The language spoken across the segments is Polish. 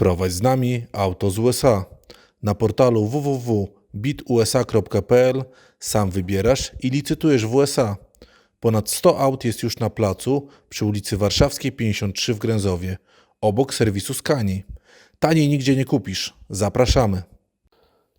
Sprowadź z nami auto z USA. Na portalu www.bitusa.pl sam wybierasz i licytujesz w USA. Ponad 100 aut jest już na placu przy ulicy Warszawskiej 53 w Gręzowie, obok serwisu Skani. Taniej nigdzie nie kupisz. Zapraszamy.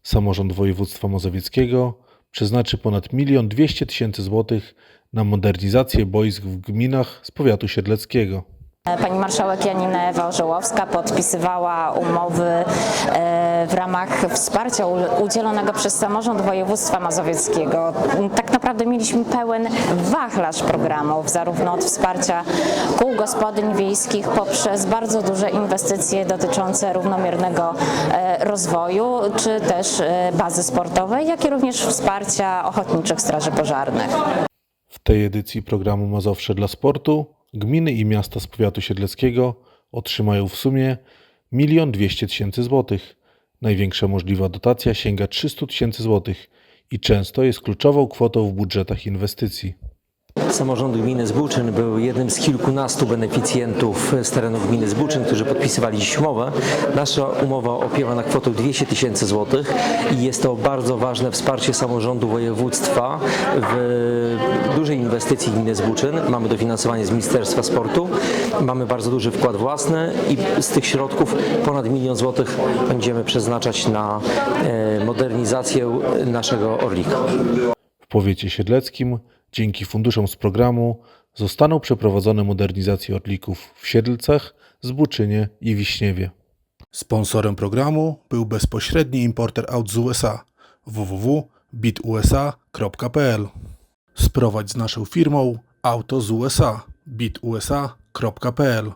Samorząd Województwa Mazowieckiego przeznaczy ponad 1 200 tysięcy złotych na modernizację boisk w gminach z powiatu siedleckiego. Pani marszałek Janina Ewa Orzełowska podpisywała umowy e, w ramach wsparcia udzielonego przez samorząd województwa mazowieckiego. Tak naprawdę mieliśmy pełen wachlarz programów, zarówno od wsparcia kół gospodyń wiejskich poprzez bardzo duże inwestycje dotyczące równomiernego e, rozwoju, czy też e, bazy sportowej, jak i również wsparcia ochotniczych straży pożarnych. W tej edycji programu Mazowsze dla Sportu gminy i miasta z powiatu siedleckiego otrzymają w sumie 1 200 tysięcy złotych. Największa możliwa dotacja sięga 300 tysięcy złotych i często jest kluczową kwotą w budżetach inwestycji. Samorząd Gminy Zbuczyn był jednym z kilkunastu beneficjentów z terenu Gminy Zbuczyn, którzy podpisywali dziś umowę. Nasza umowa opiewa na kwotę 200 tysięcy złotych i jest to bardzo ważne wsparcie samorządu województwa w dużej inwestycji Gminy Zbuczyn. Mamy dofinansowanie z Ministerstwa Sportu, mamy bardzo duży wkład własny i z tych środków ponad milion złotych będziemy przeznaczać na e, modernizację naszego Orlika. W powiecie siedleckim dzięki funduszom z programu zostaną przeprowadzone modernizacje orlików w Siedlcach, Zbuczynie i Wiśniewie. Sponsorem programu był bezpośredni importer aut z USA www.bitusa.pl Sprowadź z naszą firmą auto z USA bitusa.pl